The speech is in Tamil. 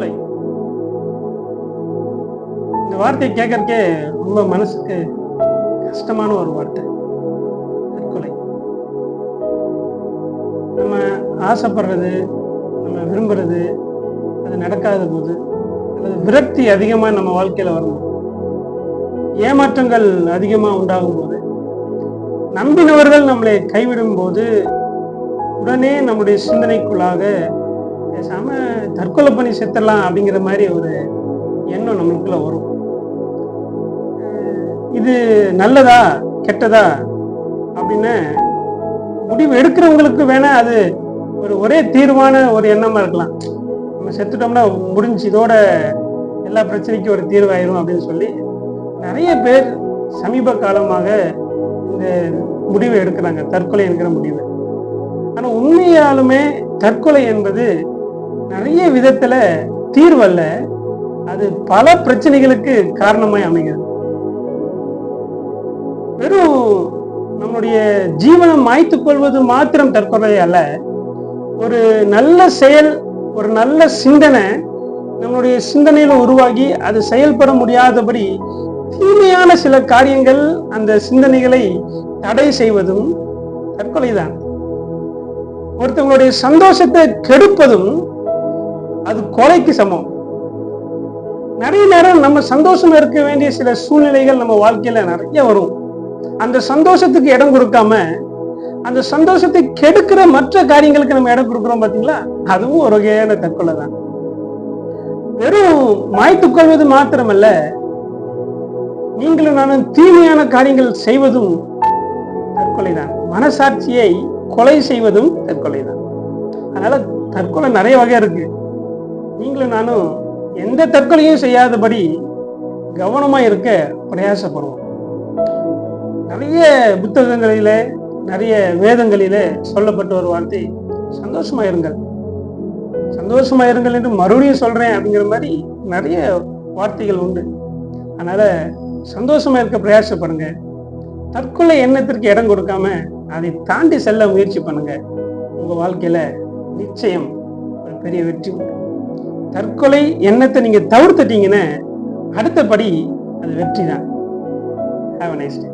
சோலை இந்த வார்த்தையை கேட்கறக்கே ரொம்ப மனசுக்கு கஷ்டமான ஒரு வார்த்தை. தற்கொலை நம்ம ஆசைப்படுறது நம்ம விரும்புறது அது நடக்காத போது அல்லது விரக்தி அதிகமாக நம்ம வாழ்க்கையில் வரணும். ஏமாற்றங்கள் அதிகமாக உண்டாகும் போது நம்பினவர்கள் நம்மளை கைவிடும் போது உடனே நம்முடைய சிந்தனைக்குள்ளாக பேசாம தற்கொலை பண்ணி செத்துடலாம் அப்படிங்கிற மாதிரி ஒரு எண்ணம் நம்மளுக்குள்ள வரும். இது நல்லதா கெட்டதா அப்படின்னு முடிவு எடுக்கிறவங்களுக்கு வேணா அது ஒரு ஒரே தீர்வான ஒரு எண்ணமா இருக்கலாம். நம்ம செத்துட்டோம்னா முடிஞ்சு இதோட எல்லா பிரச்சனைக்கும் ஒரு தீர்வாயிரும் அப்படின்னு சொல்லி நிறைய பேர் சமீப காலமாக இந்த முடிவை எடுக்கிறாங்க தற்கொலை என்கிற முடிவு. ஆனா உண்மையாலுமே தற்கொலை என்பது நிறைய விதத்துல தீர்வல்ல. அது பல பிரச்சனைகளுக்கு காரணமாய் அமைகிறது. வெறும் நம்முடைய ஜீவனம் மாய்த்துக் கொள்வது மாத்திரம் தற்கொலை அல்ல. ஒரு நல்ல செயல் ஒரு நல்ல சிந்தனை நம்மளுடைய சிந்தனையில உருவாகி அது செயல்பட முடியாதபடி தீமையான சில காரியங்கள் அந்த சிந்தனைகளை தடை செய்வதும் தற்கொலைதான். ஒருத்தவங்களுடைய சந்தோஷத்தை கெடுப்பதும் அது கொலைக்கு சமம். நிறைய நேரம் நம்ம சந்தோஷமா இருக்க வேண்டிய சில சூழ்நிலைகள் நம்ம வாழ்க்கையில நிறைய வரும். அந்த சந்தோஷத்துக்கு இடம் கொடுக்காம அந்த சந்தோஷத்தை கெடுக்கிற மற்ற காரியங்களுக்கு நம்ம இடம் கொடுக்குறோம் பாத்தீங்களா? அதுவும் ஒரு வகையான தற்கொலை தான். வெறும் மாய்த்துக்கொள்வது மாத்திரமல்ல நீங்களும் நானும் தீமையான காரியங்கள் செய்வதும் தற்கொலை தான். மனசாட்சியை கொலை செய்வதும் தற்கொலை தான். அதனால தற்கொலை நிறைய வகை இருக்கு. நீங்களும் நானும் எந்த தற்கொலையும் செய்யாதபடி கவனமாக இருக்க பிரயாசப்படுவோம். நிறைய புத்தகங்களிலே நிறைய வேதங்களிலே சொல்லப்பட்ட ஒரு வார்த்தை சந்தோஷமா இருங்கள். சந்தோஷமா இருங்கள் என்று மறுபடியும் சொல்றேன் அப்படிங்கிற மாதிரி நிறைய வார்த்தைகள் உண்டு. அதனால சந்தோஷமா இருக்க பிரயாசப்படுங்க. தற்கொலை எண்ணத்திற்கு இடம் கொடுக்காம அதை தாண்டி செல்ல முயற்சி பண்ணுங்க. உங்க வாழ்க்கையில நிச்சயம் ஒரு பெரிய வெற்றி உண்டு. தற்கொலை எண்ணத்தை நீங்க தவிர்த்துட்டீங்கன்னு அடுத்தபடி அது வெற்றி தான் ஹாவ் நைஸ் டே